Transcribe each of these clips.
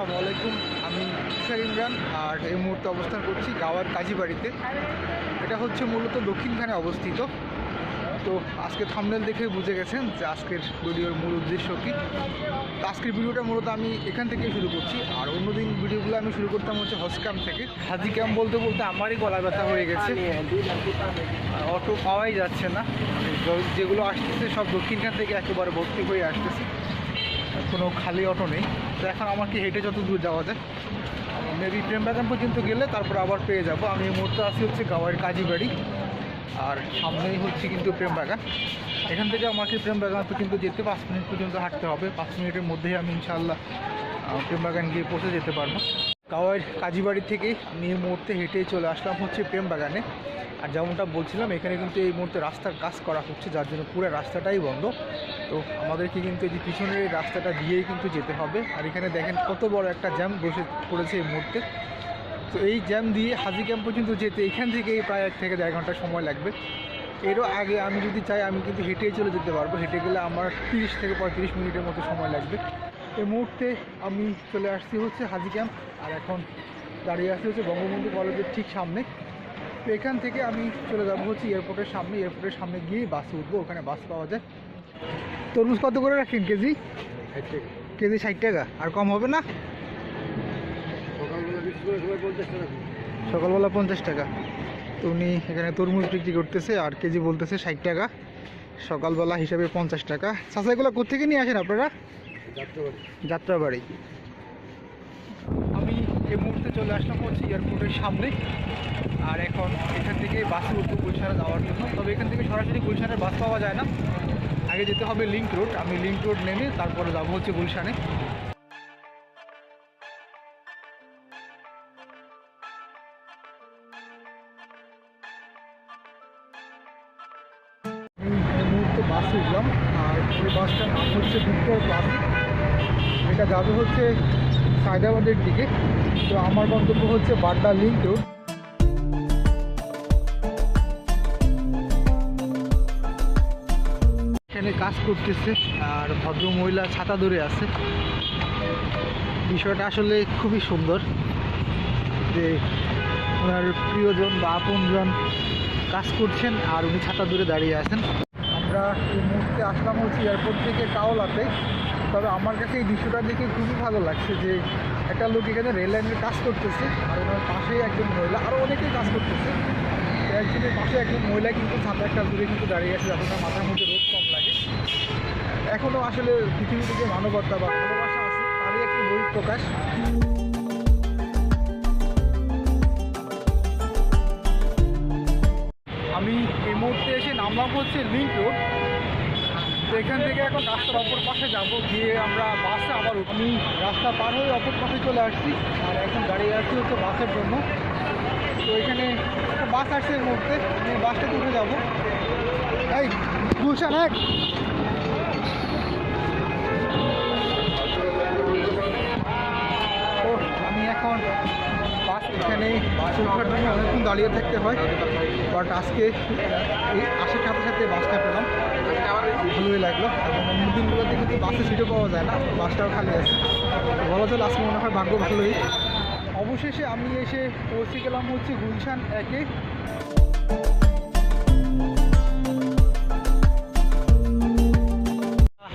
আসসালামু আলাইকুম। আমি তুষার ইমরান আর এই মুহূর্তে অবস্থান করছি গাওয়ার কাজীবাড়িতে। এটা হচ্ছে মূলত দক্ষিণখানে অবস্থিত। তো আজকে থামনেল দেখে বুঝে গেছেন যে আজকের ভিডিওর মূল উদ্দেশ্য কী। তো আজকের ভিডিওটা মূলত আমি এখান থেকেই শুরু করছি। আর অন্যদিন ভিডিওগুলো আমি শুরু করতাম হচ্ছে হজ ক্যাম্প থেকে। হাজি ক্যাম্প বলতে বলতে আমারই গলা ব্যথা হয়ে গেছে। আর অটো পাওয়াই যাচ্ছে না। যেগুলো আসতেছে সব দক্ষিণখান থেকে একেবারে ভর্তি হয়ে আসতেছে। কোনো খালি অটো নেই। তো এখন আমাকে হেঁটে যত দূর যাওয়া যায়? মেবি প্রেম বাগান পর্যন্ত গেলে তারপর আবার পেয়ে যাব। আমি এই মুহূর্তে আসি হচ্ছে গাওয়ার কাজীবাড়ি। আর সামনেই হচ্ছে কিন্তু প্রেম বাগান এখান থেকে আমাকে প্রেম বাগান তো কিন্তু যেতে পাঁচ মিনিট পর্যন্ত হাঁটতে হবে। পাঁচ মিনিটের মধ্যেই আমি ইনশাল্লাহ প্রেম বাগান গিয়ে পৌঁছে যেতে পারব। গাওয়ার কাজীবাড়ি থেকে আমি এই মুহূর্তে হেঁটে চলে আসলাম হচ্ছে প্রেম বাগানে। আর যেমনটা বলছিলাম, এখানে কিন্তু এই মুহূর্তে রাস্তার কাজ করা হচ্ছে, যার জন্য পুরো রাস্তাটাই বন্ধ। তো আমাদেরকে কিন্তু এই যে পিছনের এই রাস্তাটা দিয়েই কিন্তু যেতে হবে। আর এখানে দেখেন কত বড় একটা জ্যাম বসে পড়েছে এই মুহূর্তে। তো এই জ্যাম দিয়ে হাজি ক্যাম্প পর্যন্ত যেতে এখান থেকেই প্রায় এক থেকে দেড় ঘণ্টা সময় লাগবে। এরও আগে আমি যদি চাই, আমি কিন্তু হেঁটেই চলে যেতে পারব। হেঁটে গেলে আমার তিরিশ থেকে পঁয়ত্রিশ মিনিটের মতো সময় লাগবে। এই মুহূর্তে আমি চলে আসছি হচ্ছে হাজি ক্যাম্প। আর এখন দাঁড়িয়ে আসছি হচ্ছে বঙ্গবন্ধু কলেজের ঠিক সামনে। তো এখান থেকে আমি চলে যাব হচ্ছে এয়ারপোর্টের সামনে এয়ারপোর্টের সামনে গিয়ে বাসে উঠবো ওখানে বাস পাওয়া যায়। তরমুজ কত করে রাখেন কেজি? কেজি ষাট টাকা আর কম হবে না? সকালবেলা পঞ্চাশ টাকা তো উনি এখানে তরমুজ বিক্রি করতেছে আর কেজি বলতেছে ষাট টাকা। সকালবেলা হিসাবে পঞ্চাশ টাকা। চাষা এগুলো কোথেকে নিয়ে আসেন আপনারা? যাত্রাবাড়ি। এই মুহূর্তে চলে আসলাম হচ্ছে এয়ারপোর্টের সামনে। আর এখন এখান থেকে বাসে উঠবো গুলশানে যাওয়ার জন্য। তবে এখান থেকে সরাসরি গুলশানের বাস পাওয়া যায় না। আগে যেতে হবে লিঙ্ক রোড। আমি লিঙ্ক রোড নেমে তারপরে যাব হচ্ছে গুলশানে। বাসে উঠলাম। আর এই বাসটার নাম হচ্ছে ভিক্টর বাস এটা যাবে হচ্ছে সায়দাবাদের দিকে। তো আমার গন্তব্য হচ্ছে বাড্ডা লিঙ্ক রোড এখানে কাজ করতেছে, আর ভদ্র মহিলা ছাতা ধরে আছে। বিষয়টা আসলে খুবই সুন্দর যে ওনার প্রিয়জন বা আপনজন কাজ করছেন আর উনি ছাতা দূরে দাঁড়িয়ে আছেন। আমরা এই মুহূর্তে আসলাম হচ্ছে এয়ারপোর্ট থেকে কাওলাতে। তবে আমার কাছে এই দৃশ্যটা দেখে খুবই ভালো লাগছে যে একটা লোক এখানে রেল লাইনের কাজ করতেছে আর ওনার পাশেই একজন মহিলা আরও অনেকেই কাজ করতেছে। একজনের পাশে একজন মহিলা কিন্তু ছাতা একটা দূরে কিন্তু দাঁড়িয়ে আছে, যাতে তার মাথার মধ্যে রোদ কম লাগে। এখনও আসলে পৃথিবীতে যে মানবতা বা ভালোবাসা আছে, তারই একটি বই প্রকাশ আমি এই মুহূর্তে এসে নামলাম হচ্ছে লিঙ্ক রোড। এখান থেকে এখন রাস্তার অপর পাশে যাব। গিয়ে আমরা বাসে আবার। আমি রাস্তা পার হয়ে অপর পাশে চলে আসছি। আর এখন দাঁড়িয়ে আসছি হচ্ছে বাসের জন্য। তো এখানে একটা বাস আসছে এর মধ্যে। আমি বাসটাতে উঠে যাব। এই, গুলশান এক। আমি এখন বাস এখানে বাসে ওঠার জন্য অনেকক্ষণ দাঁড়িয়ে থাকতে হয়। বাট আজকে এই আসার সাথে সাথে বাসটা পেলাম। ভালোই লাগল। এবং অন্য দিনগুলোতে কিন্তু বাসে সিটও পাওয়া যায় না বাসটাও খালি আছে। বলা চলে আজকে মনে হয় ভাগ্য ভালোই। অবশেষে আমি এসে পৌঁছে গেলাম হচ্ছে গুলশান একে।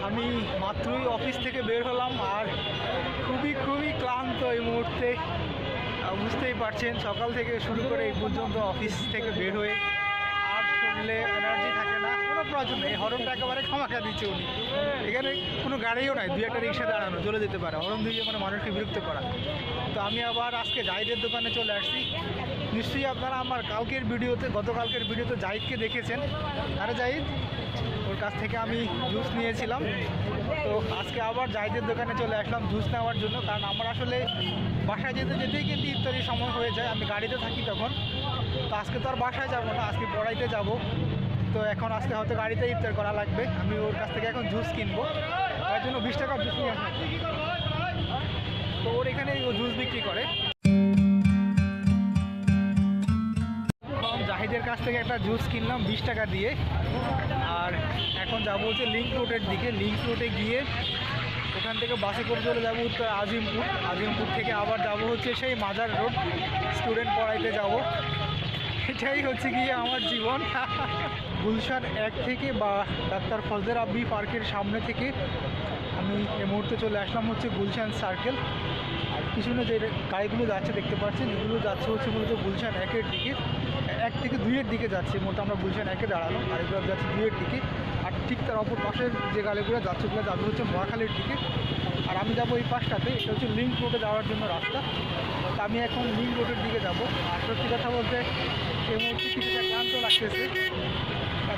আমি মাত্রই অফিস থেকে বের হলাম আর খুবই খুবই ক্লান্ত এই মুহূর্তে। বুঝতেই পারছেন, সকাল থেকে শুরু করে এই পর্যন্ত অফিস থেকে বের হয়ে আর থাকে কোনো প্রয়োজন নেই হরনটা একেবারে ক্ষমাখা দিচ্ছে উনি। এখানে কোনো গাড়িও নাই, দুই একটা রিক্সা দাঁড়ানো, চলে যেতে পারে। হরন দিয়ে মানে মানুষকে বিরক্ত করা। তো আমি আবার আজকে জাহিদের দোকানে চলে আসছি। নিশ্চয়ই আপনারা আমার কালকের ভিডিওতে, গতকালকের ভিডিওতে জাহিদকে দেখেছেন। আরে জাহিদ, ওর কাছ থেকে আমি জুস নিয়েছিলাম। তো আজকে আবার জাহিদের দোকানে চলে আসলাম জুস নেওয়ার জন্য। কারণ আমার আসলে বাসায় যেতে যেতেই কিন্তু ইফতারির সময় হয়ে যায়। আমি গাড়িতে থাকি তখন। তো আজকে তো আর বাসায় যাব না, আজকে পড়াইতে যাব। তো এখন আজকে হয়তো গাড়িতে ইফতার করা লাগবে। আমি ওর কাছ থেকে এখন জুস কিনবো। তার জন্য বিশ টাকা জুস নিয়ে আসলাম। তো ওর এখানে ও জুস বিক্রি করে। জাহিদের কাছ থেকে একটা জুস কিনলাম বিশ টাকা দিয়ে। আর এখন যাব হচ্ছে লিঙ্ক রোডের দিকে। লিঙ্ক রোডে গিয়ে এখান থেকে বাসে করে চলে যাব উত্তর আজিমপুর। আজিমপুর থেকে আবার যাব হচ্ছে সেই মাজার রোড। স্টুডেন্ট পড়াইতে যাব। এটাই হচ্ছে গিয়ে আমার জীবন। গুলশান এক থেকে বা ডাক্তার ফজলের আব্বি পার্কের সামনে থেকে আমি এই মুহূর্তে চলে আসলাম হচ্ছে গুলশান সার্কেল আর পিছনে যে গাড়িগুলো যাচ্ছে দেখতে পাচ্ছেন, এগুলো যাচ্ছে হচ্ছে মূলত গুলশান একের দিকে। এক থেকে দুইয়ের দিকে যাচ্ছে মোট আমরা গুলশান একে দাঁড়ানো আর এগুলো যাচ্ছে দুইয়ের দিকে। আর ঠিক তার অপর পাশের যে গাড়িগুলো যাচ্ছে, ওগুলো যাবে হচ্ছে মহাখালীর দিকে। আর আমি যাব এই পাশটাতে, এটা হচ্ছে লিঙ্ক রোডে যাওয়ার জন্য রাস্তা। তা আমি এখন লিঙ্ক রোডের দিকে যাব। আর সত্যি কথা বলতে এই মুহূর্তে কিছুটা ক্লান্ত লাগতেছে।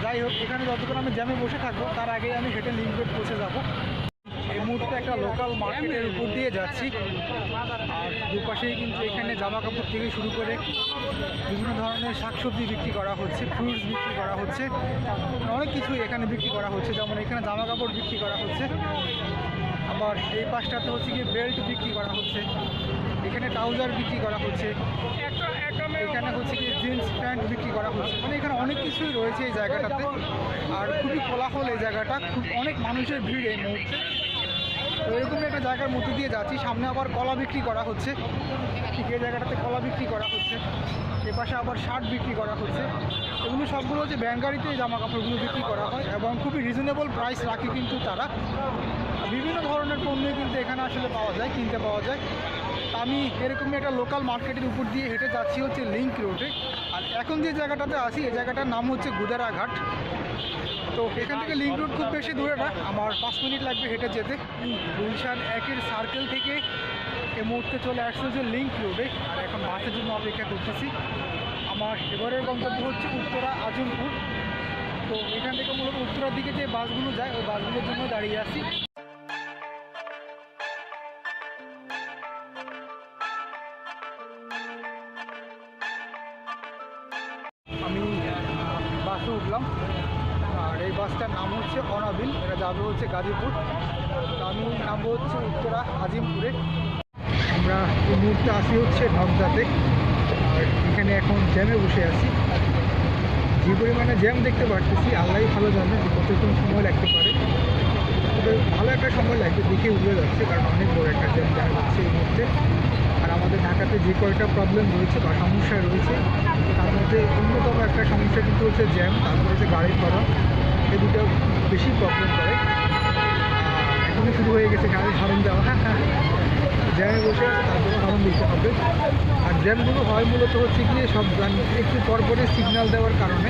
যাই হোক, এখানে যতক্ষণ আমি জ্যামে বসে থাকব, তার আগে আমি হেঁটে লিঙ্ক রোড পৌঁছে যাব। এই মুহূর্তে একটা লোকাল মার্কেটের উপর দিয়ে যাচ্ছি। আর দুপাশেই কিন্তু এখানে জামা কাপড় থেকে শুরু করে বিভিন্ন ধরনের শাকসবজি বিক্রি করা হচ্ছে ফ্রুটস বিক্রি করা হচ্ছে। অনেক কিছুই এখানে বিক্রি করা হচ্ছে, যেমন এখানে জামা কাপড় বিক্রি করা হচ্ছে। আবার এই পাশটাতে হচ্ছে কি বেল্ট বিক্রি করা হচ্ছে। এখানে ট্রাউজার বিক্রি করা হচ্ছে। এখানে হচ্ছে কি জিন্স প্যান্ট বিক্রি করা হচ্ছে। মানে এখানে অনেক কিছুই রয়েছে এই জায়গাটাতে। আর খুবই কোলাহল এই জায়গাটা। খুব অনেক মানুষের ভিড় এই মুহূর্তে। এরকমই একটা জায়গার মধ্যে দিয়ে যাচ্ছি। সামনে আবার কলা বিক্রি করা হচ্ছে। ঠিক এই জায়গাটাতে কলা বিক্রি করা হচ্ছে। এপাশে আবার শার্ট বিক্রি করা হচ্ছে। এগুলো সবগুলো হচ্ছে ব্যাঙ্গারিতে জামা কাপড়গুলো বিক্রি করা হয় এবং খুবই রিজনেবল প্রাইস রাখে কিন্তু তারা। বিভিন্ন ধরনের পণ্য কিন্তু এখানে আসলে পাওয়া যায়, কিনতে পাওয়া যায়। আমি এরকমই একটা লোকাল মার্কেটের উপর দিয়ে হেঁটে যাচ্ছি হচ্ছে লিঙ্ক রোডে আর এখন যে জায়গাটাতে আছি, এই জায়গাটার নাম হচ্ছে গুদারাঘাট। তো এখান থেকে লিঙ্ক রোড খুব বেশি দূরে না, আমার পাঁচ মিনিট লাগবে হেঁটে যেতে। গুলশান একের সার্কেল থেকে এই মুহূর্তে চলে আসছে যে লিঙ্ক রোডে আর এখন বাসের জন্য অপেক্ষা করতেছি। আমার এবারের গন্তব্য হচ্ছে উত্তরা আজমপুর। তো এখান থেকে মূলত উত্তরার দিকে যে বাসগুলো যায়, ওই বাসগুলোর জন্য দাঁড়িয়ে আছি। আমি বাসে উঠলাম। বাসটার নাম হচ্ছে অনাবিল, এটা যাবে হচ্ছে গাজীপুর। আমি নামবো হচ্ছে উত্তরা, আজিমপুরে। আমরা এই মুহূর্তে আসি হচ্ছে নবজাতে আর এখানে এখন জ্যামে বসে আছি। যে পরিমাণে জ্যাম দেখতে পারতেছি আল্লাহ ভালো জানে যে কতক্ষণ সময় লাগতে পারে। তবে ভালো একটা সময় লাগবে, দেখে উঠে যাচ্ছে, কারণ অনেক বড় একটা জ্যাম দেখা যাচ্ছে এই মুহূর্তে। আর আমাদের ঢাকাতে যে কয়টা প্রবলেম রয়েছে বা সমস্যা রয়েছে, তার মধ্যে অন্যতম একটা সমস্যা কিন্তু হচ্ছে জ্যাম, তারপরে হচ্ছে গাড়ির ধরন এই দুটো বেশি প্রবলেম করে। এখনই শুরু হয়ে গেছে গাড়ির হরন দেওয়া। হ্যাঁ হ্যাঁ জ্যামে বসে আছে তার জন্য হরন দিতে হবে। আর জ্যামগুলো হয় মূলত হচ্ছে গিয়ে সব একটু পরপরে সিগন্যাল দেওয়ার কারণে।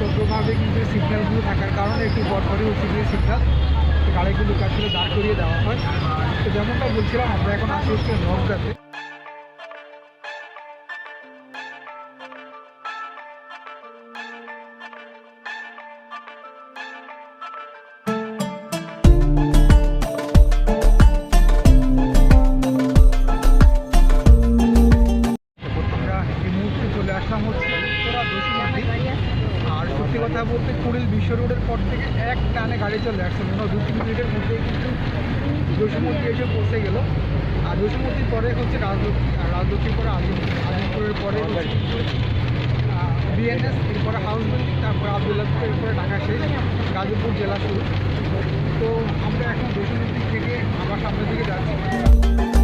যতভাবে কিন্তু সিগন্যালগুলো থাকার কারণে একটু পরপরই হচ্ছে গিয়ে সিগন্যাল গাড়িগুলোকে আসলে দাঁড় করিয়ে দেওয়া হয়। তো যেমনটা বলছিলাম, আমরা এখন আসি হচ্ছে নবজাতে পরে হচ্ছে রাজলক্ষ্মীর পরে আজিম আজিমপুরের পরে বিএনএস এরপরে হাউস বিল্ডিং তারপরে আবদুল্লাহপুর এরপরে ঢাকা শেষ, গাজীপুর জেলা শুরু। তো আমরা এখন দোষীমন্দির থেকে আবার সামনের দিকে যাচ্ছি।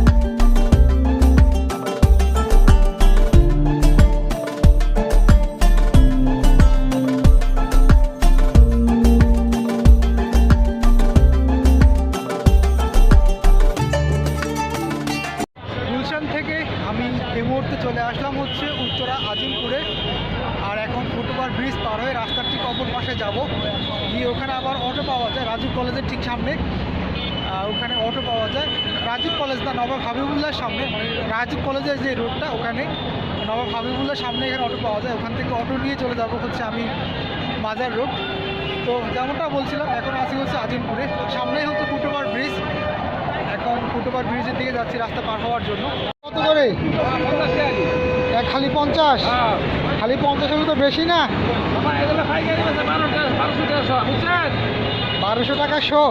যাব গিয়ে ওখানে আবার অটো পাওয়া যায়, রাজীব কলেজের ঠিক সামনে। ওখানে অটো পাওয়া যায়। রাজীব কলেজ না, নবাব হাবিবুল্লাহর সামনে। মানে রাজীব কলেজের যে রোডটা ওখানে। নবাব হাবিবুল্লাহর সামনে এখানে অটো পাওয়া যায়। ওখান থেকে অটো নিয়ে চলে যাব হচ্ছে আমি মাজার রোড তো যেমনটা বলছিলাম, এখন আসি হচ্ছে আজিমপুরে। সামনেই হচ্ছে ফুটওভার ব্রিজ এখন ফুটওভার ব্রিজের দিকে যাচ্ছি, রাস্তা পার হওয়ার জন্য। কত করে? খালি পঞ্চাশ? খালি পঞ্চাশের তো বেশি না? বারোশো টাকা শো।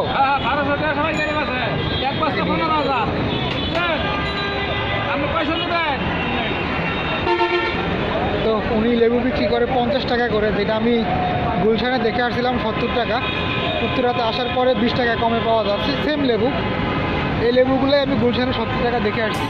তো উনি লেবু বিক্রি করে পঞ্চাশ টাকা করে, যেটা আমি গুলশানে দেখে আসছিলাম সত্তর টাকা। উত্তরাতে আসার পরে বিশ টাকা কমে পাওয়া যাচ্ছে সেম লেবু। এই লেবুগুলোই আমি গুলশানে সত্তর টাকা দেখে আসছি।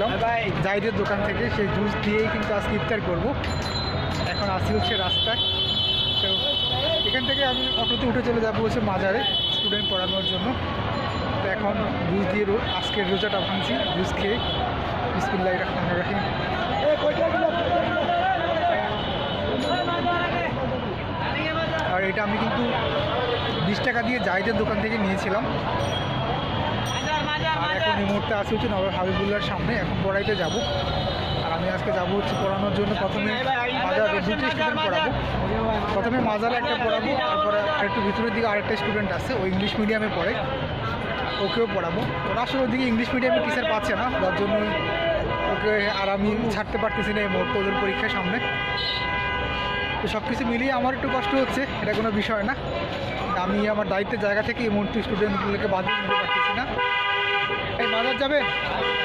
জুস নিয়েছিলাম জাইদের দোকান থেকে সেই জুস দিয়েই কিন্তু আজকে ইফতার করব। এখন আসি হচ্ছে রাস্তায়। তো এখান থেকে আমি অটোতে উঠে চলে যাব হচ্ছে মাজারে স্টুডেন্ট পড়ানোর জন্য। তো এখন জুস দিয়ে রো- আজকের রোজাটা ভাঙছি জুস খেয়ে। স্কুল বিসমিল্লাহ রহমান রাহিম। আর এটা আমি কিন্তু বিশ টাকা দিয়ে জাহিদের দোকান থেকে নিয়েছিলাম। এই মুহূর্তে আসি হচ্ছে নবাব হাবিবুল্লার সামনে, এখন পড়াইতে যাব। আর আমি আজকে যাব হচ্ছে পড়ানোর জন্য। প্রথমে মাজার দুটো স্টুডেন্ট পড়াবো। প্রথমে মাজার একটা পড়াবো, তারপরে আরেকটু ভিতরের দিকে আরেকটা স্টুডেন্ট আছে, ও ইংলিশ মিডিয়ামে পড়ে। ওকেও পড়াবো। ওরা আসলে ওদিকে ইংলিশ মিডিয়ামে টিচার পাচ্ছে না, যার জন্য ওকে আর আমি ছাড়তে পারতেছি না এই মুহূর্তে ওদের পরীক্ষার সামনে। তো সব কিছু মিলিয়ে আমার একটু কষ্ট হচ্ছে, এটা কোনো বিষয় না। আমি আমার দায়িত্বের জায়গা থেকে এই মুহূর্তে স্টুডেন্টগুলোকে বাদ দিতে পারতেছি না। মাজার যাবেন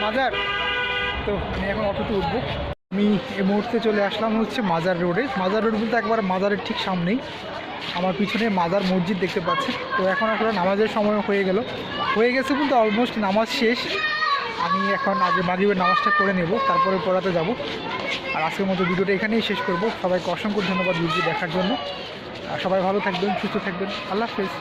মাজার তো আমি এখন অটোতে উঠবো। আমি এ মুহূর্তে চলে আসলাম হচ্ছে মাজার রোডে। মাজার রোড বলতে একবার মাজারের ঠিক সামনেই। আমার পিছনে মাজার মসজিদ দেখতে পাচ্ছি তো এখন আসলে নামাজের সময় হয়ে গেল। হয়ে গেছে বলতে অলমোস্ট নামাজ শেষ। আমি এখন আগে মাগরিবের নামাজটা করে নেব, তারপরে পড়াতে যাব। আর আজকের মতো ভিডিওটা এখানেই শেষ করব। সবাইকে অসংখ্য ধন্যবাদ ভিডিও দেখার জন্য। আর সবাই ভালো থাকবেন, সুস্থ থাকবেন। আল্লাহ হাফেজ।